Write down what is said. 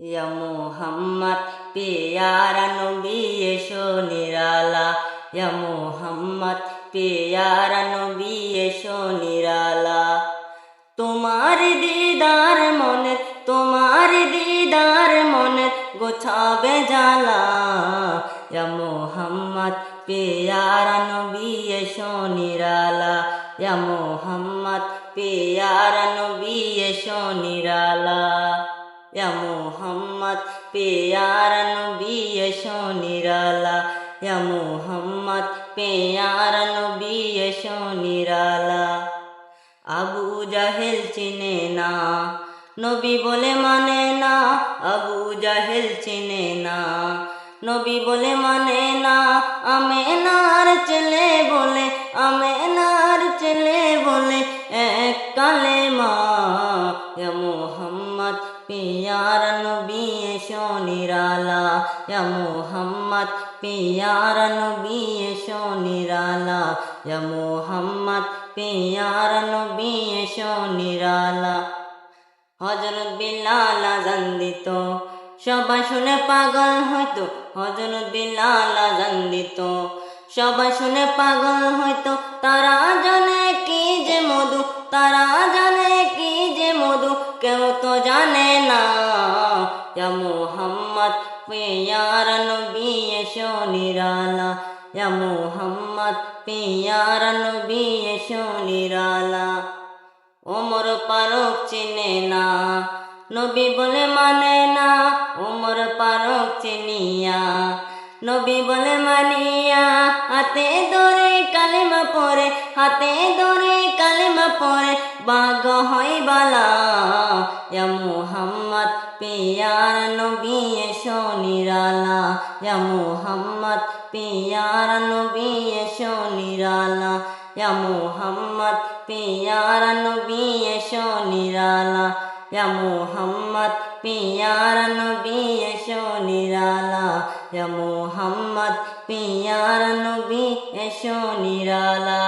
মোহাম্মদ পেয়ারা নবী এসো নিরালা। ইয়া মোহাম্মদ পেয়ারা নবী এসো নিরালা। তোমার দিদার মনে, তোমার দিদার মনে গোছাবে জালা ইয়া মোহাম্মদ পেয়ারা নবী এসো নিরালা। ইয়া মোহাম্মদ পেয়ারা নবী এসো নিরালা। মোহাম্মদ পেয়ারা নবী এসো নিরালা ইয়া মোহাম্মদ পেয়ারা নবী এসো নিরালা আবু জাহেল চিনে না নবী বলে মানে না আবু জাহেল চিনে না নবী বলে মানে না আমেনার ছেলে বলে আমেনার মোহাম্মদ, পিয়ারা নবী এসো নিরালা। ইয়া মোহাম্মদ, পিয়ারা নবী এসো নিরালা। ইয়া মোহাম্মদ, পিয়ারা নবী এসো নিরালা। হজরত বিলাল আজান সবাই শুনে পাগল হইতো হজরত বিলাল আজান সবাই শুনে পাগল হইতো, তারা জানে কি যে মধু, তারা জানে মধু কেউ তো জানে না। ইয়া মোহাম্মদ, পেয়ার নবী, এসো নিরালা। ইয়া মোহাম্মদ, পেয়ার নবী, এসো নিরালা। ওমর পারক চিনে না, নবী বলে মানে না। ওমর পারক চিনিয়া, নবী বলে মানিয়া। হাতে ধরে কালিমা পরে হাতে কালিমা পরে বাগ হয় বালা। মুহাম্মদ, পেয়ার নবী এসো নিরালা। ইয়া মুহাম্মদ, পেয়ার নবী এসো নিরালা। ইয়া মুহাম্মদ, পেয়ারা নবী এসো নিরালা। ইয়া মুহাম্মদ, পেয়ারা নবী এসো নিরালা। ইয়া মুহাম্মদ, পেয়ারা নবী এসো নিরালা।